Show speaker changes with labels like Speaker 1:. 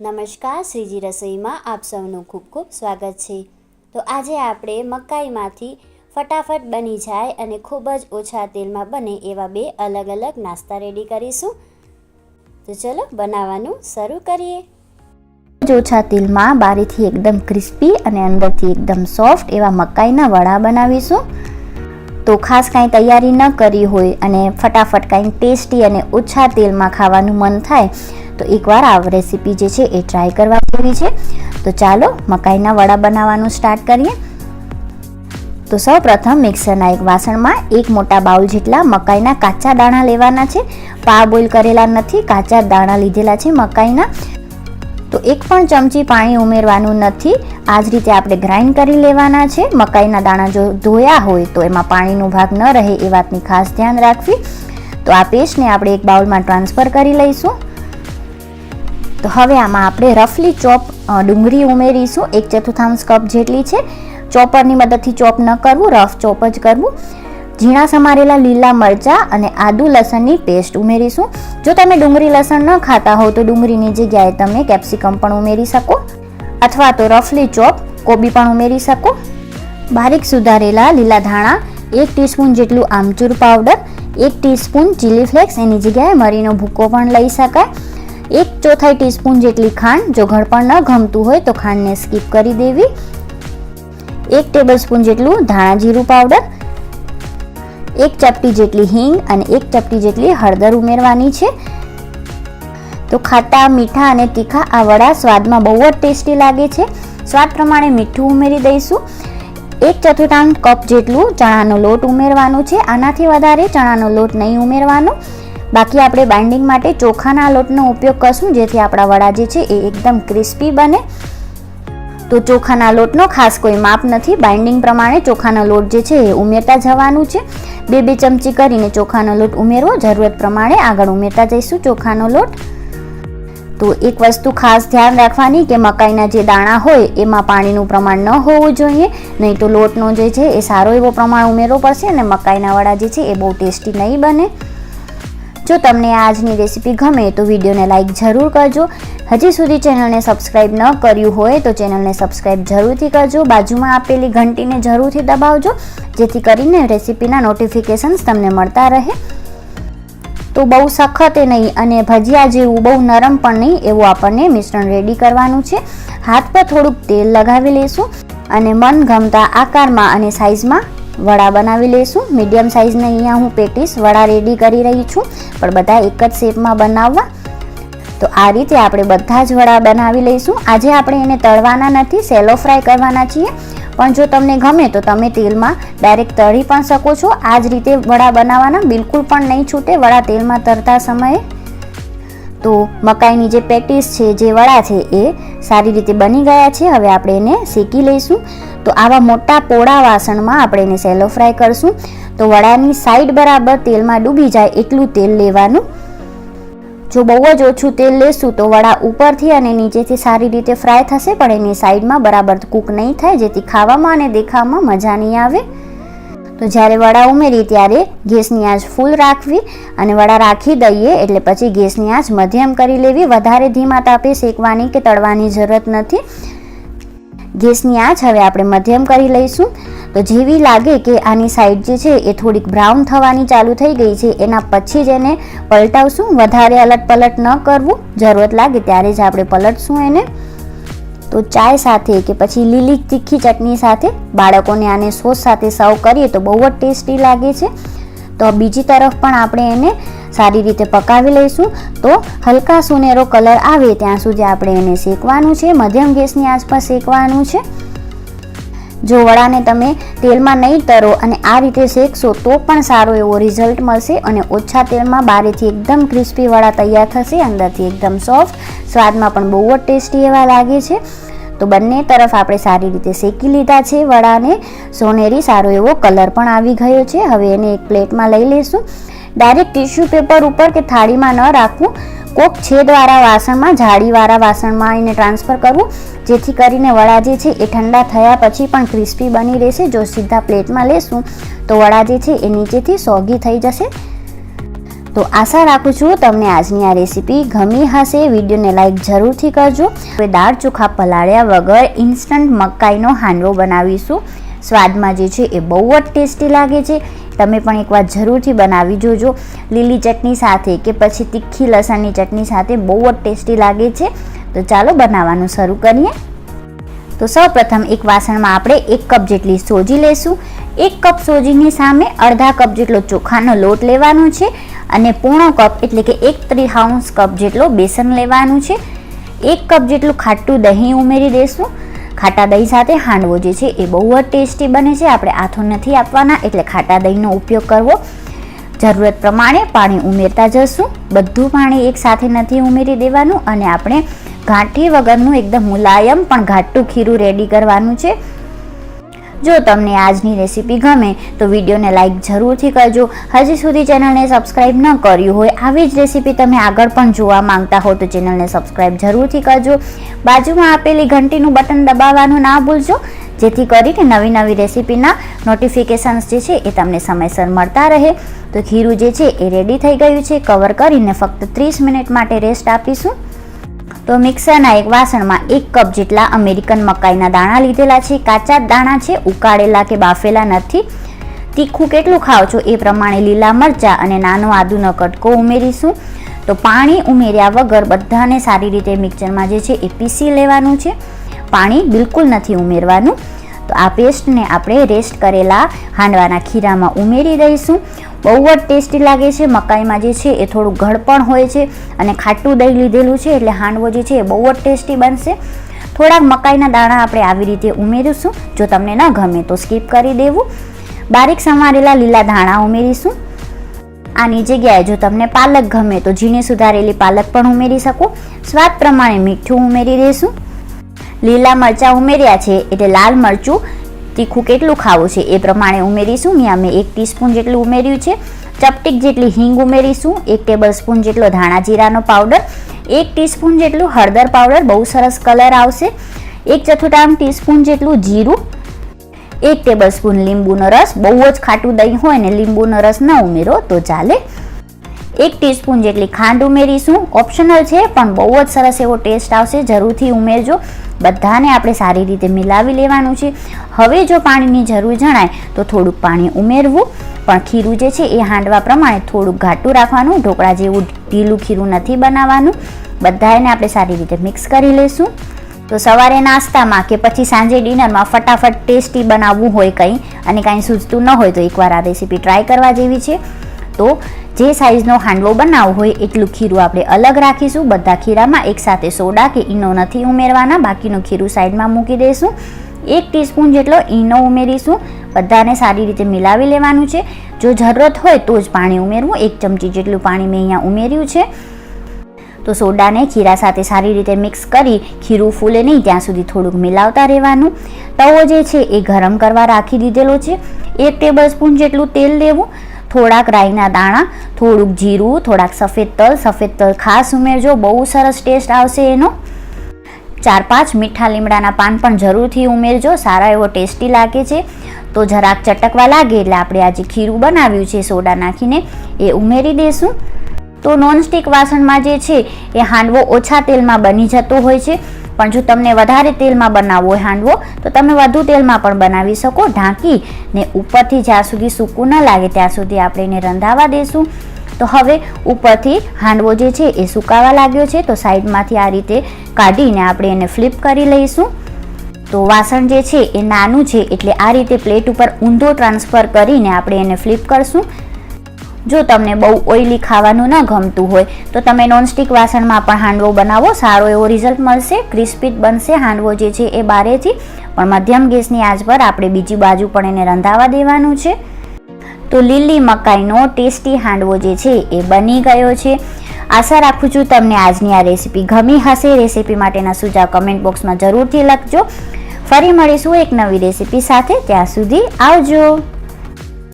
Speaker 1: નમસ્કાર, શ્રીજી રસોઈમાં આપ સૌનું ખૂબ ખૂબ સ્વાગત છે. તો આજે આપણે મકાઈમાંથી ફટાફટ બની જાય અને ખૂબ જ ઓછા તેલમાં બને એવા બે અલગ અલગ નાસ્તા રેડી કરીશું. તો ચલો બનાવવાનું શરૂ કરીએ.
Speaker 2: જ ઓછા તેલમાં બારીથી એકદમ ક્રિસ્પી અને અંદરથી એકદમ સોફ્ટ એવા મકાઈના વડા બનાવીશું. તો ખાસ કાંઈ તૈયારી ન કરી હોય અને ફટાફટ કાંઈ ટેસ્ટી અને ઓછા તેલમાં ખાવાનું મન થાય તો એકવાર આ રેસીપી જે છે એ ટ્રાય કરવા જેવી છે. તો ચાલો મકાઈના વડા બનાવવાનું સ્ટાર્ટ કરીએ. તો સૌ પ્રથમ મિક્સરના એક વાસણમાં એક મોટા બાઉલ જેટલા મકાઈના કાચા દાણા લેવાના છે. પા બોઇલ કરેલા નથી, કાચા દાણા લીધેલા છે મકાઈના. તો એક પણ ચમચી પાણી ઉમેરવાનું નથી. આ જ રીતે આપણે ગ્રાઇન્ડ કરી લેવાના છે. મકાઈના દાણા જો ધોયા હોય તો એમાં પાણીનો ભાગ ન રહે એ વાતની ખાસ ધ્યાન રાખવી. તો આ પેસ્ટને આપણે એક બાઉલમાં ટ્રાન્સફર કરી લઈશું. તો હવે આમાં આપણે રફલી ચોપ ડુંગળી ઉમેરીશું. એક ચતુર્થાંશ કપ જેટલી છે. ચોપરની મદદથી ચોપ ન કરવું રફ ચોપ જ કરવું. ઝીણા સમારેલા લીલા મરચાં અને આદુ લસણની પેસ્ટ ઉમેરીશું. જો તમે ડુંગળી લસણ ન ખાતા હો, તો ડુંગળીની જગ્યાએ તમે કેપ્સિકમ પણ ઉમેરી શકો. અથવા તો રફલી ચોપ, કોબી પણ ઉમેરી શકો. બારીક સુધારેલા લીલા ધાણા, એક ટીસ્પૂન જેટલું આમચૂર પાવડર એક ટીસ્પૂન ચીલી ફ્લેક્સ એની જગ્યાએ મરીનો ભૂકો પણ લઈ શકાય. એક ચોથાઈ ટીસ્પૂન જેટલી ખાંડ, જો ગળપણ ન ગમતું હોય તો ખાંડને સ્કીપ કરી દેવી. એક ટેબલ સ્પૂન જેટલું ધાણા જીરું પાવડર. એક ચપટી જેટલી હિંગ અને એક ચપટી જેટલી હળદર ઉમેરવાની છે. તો ખાટા, મીઠા અને તીખા આ વડા સ્વાદમાં બહુ જ ટેસ્ટી લાગે છે. સ્વાદ પ્રમાણે મીઠું ઉમેરી દઈશું. એક ચતુર્થાંશ કપ જેટલું ચણાનો લોટ ઉમેરવાનું છે. આનાથી વધારે ચણાનો લોટ નહીં ઉમેરવાનો. બાકી આપણે બાઇન્ડિંગ માટે ચોખાના લોટનો ઉપયોગ કરશું, જેથી આપણા વડા જે છે એ એકદમ ક્રિસ્પી બને. તો ચોખાના લોટનો ખાસ કોઈ માપ નથી. બાઇન્ડિંગ પ્રમાણે ચોખાનો લોટ જે છે એ ઉમેરતા જવાનું છે. બે બે ચમચી કરીને ચોખાનો લોટ ઉમેરવો. જરૂરત પ્રમાણે આગળ ઉમેરતા જઈશું ચોખાનો લોટ. તો એક વસ્તુ ખાસ ધ્યાન રાખવાની કે મકાઈના જે દાણા હોય, એમાં પાણીનું પ્રમાણ ન હોવું જોઈએ. નહીં તો લોટનો જે છે એ સારો એવો પ્રમાણ ઉમેરવો પડશે અને મકાઈના વડા જે છે એ બહુ ટેસ્ટી નહીં બને. જો તમને આજની રેસીપી ગમે તો વિડીયોને લાઇક જરૂર કરજો. હજી સુધી ચેનલને સબસ્ક્રાઇબ ન કર્યું હોય તો ચેનલને સબસ્ક્રાઇબ જરૂરથી કરજો. બાજુમાં આપેલી ઘંટીને જરૂરથી દબાવજો, જેથી કરીને રેસીપીના નોટિફિકેશન્સ તમને મળતા રહે. તો બહુ સખત નહીં અને ભજીયા જેવું બહુ નરમ પણ નહીં, એવું આપણને મિશ્રણ રેડી કરવાનું છે. હાથ પર થોડુંક તેલ લગાવી લઈશું અને મન ગમતા આકારમાં અને સાઇઝમાં વડા બનાવી લઈશું. મીડિયમ સાઇઝને અહીંયા હું પેટીસ, વડા રેડી કરી રહી છું. પણ બધા એક જ શેપમાં બનાવવા. તો આ રીતે આપણે બધા જ વડા બનાવી લઈશું. આજે આપણે એને તળવાના નથી સેલો ફ્રાય કરવાના છીએ. પણ જો તમને ગમે તો તમે તેલમાં ડાયરેક્ટ તળી પણ શકો છો. આ જ રીતે વડા બનાવવાના. બિલકુલ પણ નહીં છૂટે. વડા તેલમાં તરતા સમયે. તો મકાઈની જે પેટીસ છે, જે વડા છે, એ સારી રીતે બની ગયા છે. હવે આપણે એને શેકી લઈશું. તો આવા મોટા પોળા વાસણમાં આપણે એને સેલો ફ્રાય કરશું. તો વડાની સાઈડ બરાબર તેલમાં ડૂબી જાય એટલું તેલ લેવાનું. જો બહુ જ ઓછું તેલ લેશું તો વડા ઉપરથી અને નીચેથી સારી રીતે ફ્રાય થશે, પણ એની સાઈડમાં બરાબર કૂક નહીં થાય, જેથી ખાવામાં અને દેખાવામાં મજા નહીં આવે. તો જ્યારે વડા ઉમેરી ત્યારે ગેસની આંચ ફૂલ રાખવી અને વડા રાખી દઈએ એટલે પછી ગેસની આંચ મધ્યમ કરી લેવી. વધારે ધીમા તાપે શેકવાની કે તળવાની જરૂરત નથી. ગેસની આંચ હવે આપણે મધ્યમ કરી લઈશું. તો જેવી લાગે કે આની સાઈડ જે છે એ થોડીક બ્રાઉન થવાની ચાલુ થઈ ગઈ છે, એના પછી જ એને પલટાવશું. વધારે અલટ પલટ ન કરવું. જરૂરત લાગે ત્યારે જ આપણે પલટશું એને. તો ચાય સાથે કે પછી લીલી તીખી ચટણી સાથે બાળકોને આને સોસ સાથે સર્વ કરીએ તો બહુ જ ટેસ્ટી લાગે છે. તો બીજી તરફ પણ આપણે એને સારી રીતે પકાવી લઈશું. તો હલકા સુનેરો કલર આવે ત્યાં સુધી આપણે એને શેકવાનું છે. મધ્યમ ગેસની આંચ શેકવાનું છે. જો વડાને તમે તેલમાં નહીં તરો અને આ રીતે શેકશો તો પણ સારો એવો રિઝલ્ટ મળશે અને ઓછા તેલમાં બારેથી એકદમ ક્રિસ્પી વડા તૈયાર થશે. અંદરથી એકદમ સોફ્ટ, સ્વાદમાં પણ બહુ જ ટેસ્ટી એવા લાગે છે. તો બંને તરફ આપણે સારી રીતે શેકી લીધા છે વડાને. સોનેરી સારો એવો કલર પણ આવી ગયો છે. હવે એને એક પ્લેટમાં લઈ લઈશું. ડાયરેક્ટ ટિશ્યુ પેપર ઉપર કે થાળીમાં ન રાખવું. કોક છેદવાળા વાસણમાં, જાળીવાળા વાસણમાં એને ટ્રાન્સફર કરવું. જેથી કરીને વડા જે છે એ ઠંડા થયા પછી પણ ક્રિસ્પી બની રહેશે. જો સીધા પ્લેટમાં લેશું તો વડા જે છે એ નીચેથી સોગી થઈ જશે. તો આશા રાખું છું તમને આજની આ રેસીપી ગમી હશે. વિડીયોને લાઇક જરૂરથી કરજો. હવે દાળ ચોખા પલાળ્યા વગર ઇન્સ્ટન્ટ મકાઈનો હાંડવો બનાવીશું. સ્વાદમાં જે છે એ બહુ જ ટેસ્ટી લાગે છે. તમે પણ એકવાર જરૂરથી બનાવી જોજો. લીલી ચટણી સાથે કે પછી તીખી લસણની ચટણી સાથે બહુ જ ટેસ્ટી લાગે છે. તો ચાલો બનાવવાનું શરૂ કરીએ. તો સૌપ્રથમ એક વાસણમાં આપણે એક કપ જેટલી સોજી લેશું. એક કપ સોજીની સામે અડધા કપ જેટલો ચોખાનો લોટ લેવાનો છે. અને પૂર્ણ કપ એટલે કે એક ત્રિહાઉન્સ કપ જેટલો બેસન લેવાનું છે. એક કપ જેટલું ખાટું દહીં ઉમેરી દઈશું ખાટા દહીં સાથે હાંડવો જે છે એ બહુ જ ટેસ્ટી બને છે. આપણે આથો નથી આપવાના, એટલે ખાટા દહીંનો ઉપયોગ કરવો. જરૂરત પ્રમાણે પાણી ઉમેરતા જશું. બધું પાણી એકસાથે નથી ઉમેરી દેવાનું અને આપણે ગાંઠી વગરનું એકદમ મુલાયમ પણ ઘાટું ખીરું રેડી કરવાનું છે. જો તમને આજની રેસીપી ગમે તો વિડીયોને લાઇક જરૂરથી કરજો. હજી સુધી ચેનલને સબસ્ક્રાઈબ ન કર્યું હોય આવી જ રેસીપી તમે આગળ પણ જોવા માંગતા હો તો ચેનલને સબસ્ક્રાઈબ જરૂરથી કરજો. બાજુમાં આપેલી ઘંટીનું બટન દબાવવાનું ના ભૂલજો, જેથી કરીને નવી નવી રેસીપીના નોટિફિકેશન્સ જે છે એ તમને સમયસર મળતા રહે. તો ખીરું જે છે એ રેડી થઈ ગયું છે. કવર કરીને ફક્ત ત્રીસ મિનિટ માટે રેસ્ટ આપીશું. તો મિક્સરના એક વાસણમાં એક કપ જેટલા અમેરિકન મકાઈના દાણા લીધેલા છે, કાચા દાણા છે, ઉકાળેલા કે બાફેલા નથી. તીખું કેટલું ખાઓ છો એ પ્રમાણે લીલા મરચાં અને નાનો આદુનો કટકો ઉમેરીશું. તો પાણી ઉમેર્યા વગર બધાને સારી રીતે મિક્સરમાં જે છે એ પીસી લેવાનું છે. પાણી બિલકુલ નથી ઉમેરવાનું. તો આ પેસ્ટને આપણે રેસ્ટ કરેલા હાંડવાના ખીરામાં ઉમેરી દઈશું. બહુ જ ટેસ્ટી લાગે છે. મકાઈમાં જે છે એ થોડું ગળપણ હોય છે અને ખાટું દહીં લીધેલું છે એટલે હાંડવો જે છે એ બહુ જ ટેસ્ટી બનશે. થોડાક મકાઈના દાણા આપણે આવી રીતે ઉમેરીશું. જો તમને ન ગમે તો સ્કીપ કરી દેવું. બારીક સમારેલા લીલા ધાણા ઉમેરીશું. આની જગ્યાએ જો તમને પાલક ગમે તો ઝીણી સુધારેલી પાલક પણ ઉમેરી શકો. સ્વાદ પ્રમાણે મીઠું ઉમેરી દઈશું લીલા મરચાં ઉમેર્યા છે એટલે લાલ મરચું તીખું કેટલું ખાવું છે એ પ્રમાણે ઉમેરીશું. મેં અમે એક ટીસ્પૂન જેટલું ઉમેર્યું છે. ચપટીક જેટલી હિંગ ઉમેરીશું. એક ટેબલ સ્પૂન જેટલો ધાણા જીરાનો પાવડર. એક ટીસ્પૂન જેટલું હળદર પાવડર. બહુ સરસ કલર આવશે. એક ચતુર્થાંશ ટીસ્પૂન જેટલું જીરું. એક ટેબલ સ્પૂન લીંબુનો રસ. બહુ જ ખાટું દહીં હોય ને લીંબુનો રસ ન ઉમેરો તો ચાલે. એક ટીસ્પૂન જેટલી ખાંડ ઉમેરીશું. ઓપ્શનલ છે, પણ બહુ જ સરસ એવો ટેસ્ટ આવશે. જરૂરથી ઉમેરજો. બધાને આપણે સારી રીતે મિલાવી લેવાનું છે. હવે જો પાણીની જરૂર જણાય, તો થોડુંક પાણી ઉમેરવું. પણ ખીરું જે છે, એ હાંડવા પ્રમાણે થોડુંક ઘાટું રાખવાનું. ઢોકળા જેવું ઢીલું ખીરું નથી બનાવવાનું. બધાને આપણે સારી રીતે મિક્સ કરી લઈશું તો સવારે નાસ્તામાં કે પછી સાંજે ડિનરમાં ફટાફટ ટેસ્ટી બનાવવું હોય કંઈ અને કાંઈ સૂઝતું ન હોય, તો એકવાર આ રેસીપી ટ્રાય કરવા જેવી છે. તો જે સાઇઝનો હાંડવો બનાવવો હોય એટલું ખીરું આપણે અલગ રાખીશું. બધા ખીરામાં એકસાથે સોડા કે ઈનો નથી ઉમેરવાના. બાકીનું ખીરું સાઈડમાં મૂકી દઈશું. એક ટીસ્પૂન જેટલો ઈનો ઉમેરીશું. બધાને સારી રીતે મિલાવી લેવાનું છે. જો જરૂરત હોય તો જ પાણી ઉમેરવું. એક ચમચી જેટલું પાણી મેં અહીંયા ઉમેર્યું છે. તો સોડાને ખીરા સાથે સારી રીતે મિક્સ કરી ખીરું ફૂલે નહીં, ત્યાં સુધી થોડુંક મિલાવતા રહેવાનું. તવો જે છે એ ગરમ કરવા રાખી દીધેલો છે. એક ટેબલ સ્પૂન જેટલું તેલ લેવું. થોડાક રાઈના દાણા, થોડુંક જીરું, થોડાક સફેદ તલ સફેદ તલ ખાસ ઉમેરજો, બહુ સરસ ટેસ્ટ આવશે એનો. ચાર પાંચ મીઠા લીમડાના પાન પણ જરૂરથી ઉમેરજો, સારા એવો ટેસ્ટી લાગે છે. તો જરાક ચટકવા લાગે એટલે આપણે આજે ખીરું બનાવ્યું છે, સોડા નાખીને, એ ઉમેરી દઈશું તો નોનસ્ટિક વાસણમાં જે છે, એ હાંડવો ઓછા તેલમાં બની જતો હોય છે. પણ જો તમને વધારે તેલમાં બનાવવો હોય હાંડવો, તો તમે વધુ તેલમાં પણ બનાવી શકો. ઢાંકી ને ઉપરથી જ્યાં સુધી સૂકું ન લાગે ત્યાં સુધી આપણે એને રંધાવા દઈશું તો હવે ઉપરથી હાંડવો જે છે એ સુકાવા લાગ્યો છે. તો સાઈડમાંથી આ રીતે કાઢીને આપણે એને ફ્લિપ કરી લઈશું. તો વાસણ જે છે એ નાનું છે, એટલે આ રીતે પ્લેટ ઉપર ઊંધો ટ્રાન્સફર કરીને આપણે એને ફ્લિપ કરશું. જો તમને બહુ ઓઇલી ખાવાનું ન ગમતું હોય, તો તમે નોનસ્ટિક વાસણમાં પણ હાંડવો બનાવો. સારો એવો રિઝલ્ટ મળશે, ક્રિસ્પી બનશે હાંડવો જે છે એ બારેથી. પણ મધ્યમ ગેસની આંચ પર આપણે બીજી બાજુ પણ એને રંધાવા દેવાનું છે. તો લીલી મકાઈનો ટેસ્ટી હાંડવો જે છે એ બની ગયો છે. આશા રાખું છું તમને આજની આ રેસીપી ગમી હશે. રેસીપી માટેના સુઝાવ કમેન્ટ બોક્સમાં જરૂરથી લખજો. ફરી મળીશું એક નવી રેસીપી સાથે. ત્યાં સુધી આવજો.